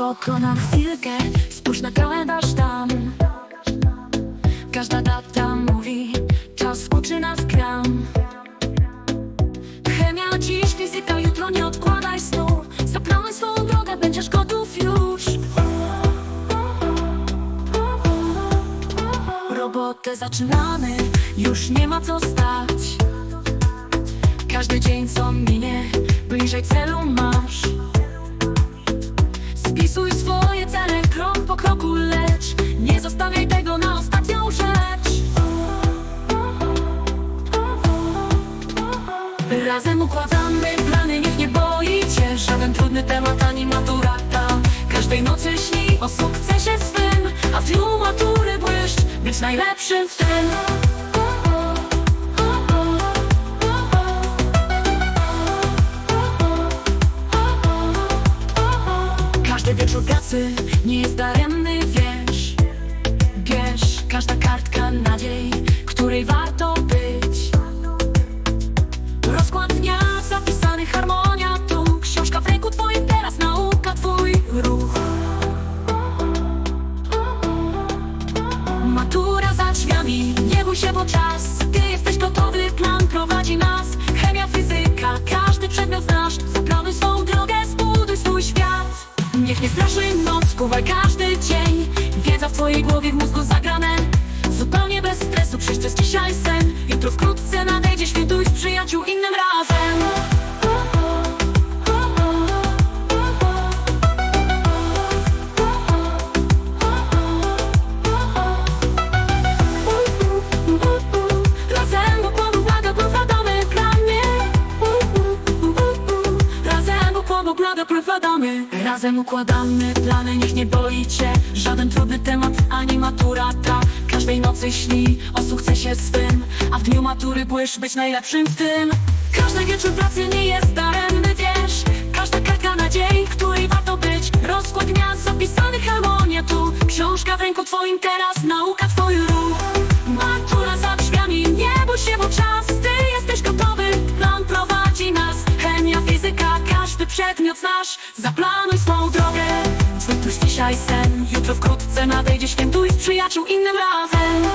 oko na chwilkę Spójrz na kalendarz tam. Każda data mówi Czas uczy nas gram Chemia dziś, fizyka jutro Nie odkładaj snu. Zaplanuj swą drogę, będziesz gotów już. Robotę zaczynamy Już nie ma co stać. Każdy dzień co minie Bliżej celu masz zostawiaj tego na ostatnią rzecz. Razem układamy plany, niech nie boi cię żaden trudny temat ani matura ta. Każdej nocy śni o sukcesie swym, a w dniu matury błyszcz być najlepszym w tym. Każdy wieczór pracy nie jest daremny, harmonia tu. Książka w ręku twoim, teraz nauka twój ruch. Matura za drzwiami, nie bój się, bo czas. Ty jesteś gotowy, plan prowadzi nas. Chemia, fizyka, każdy przedmiot znasz. Zaplanuj swą drogę, zbuduj swój świat. Niech nie straszy noc, skuwaj każdy dzień. Wiedza w twojej głowie, w mózgu zagrane. Zupełnie bez stresu, przecież to jest dzisiaj sen. Jutro wkrótce nadejdzie, świętuj z przyjaciół innym Razem układu blaga prowadzamy. Razem układamy plany, niech nie boi cię Żaden trudny temat, ani matura ta. Każdej nocy śni o sukcesie swym A w dniu matury błysz być najlepszym w tym. Każdy wieczór pracy nie jest daremny, wiesz. Każda kartka nadziei, której warto być Rozkład dnia zapisany, harmonia tu. Książka w ręku twoim teraz, nauka twój ruch. Matura za drzwiami, nie bój się, bo czas zwykły dzisiaj sen. Jutro wkrótce nadejdzie, świętuj z przyjaciół innym razem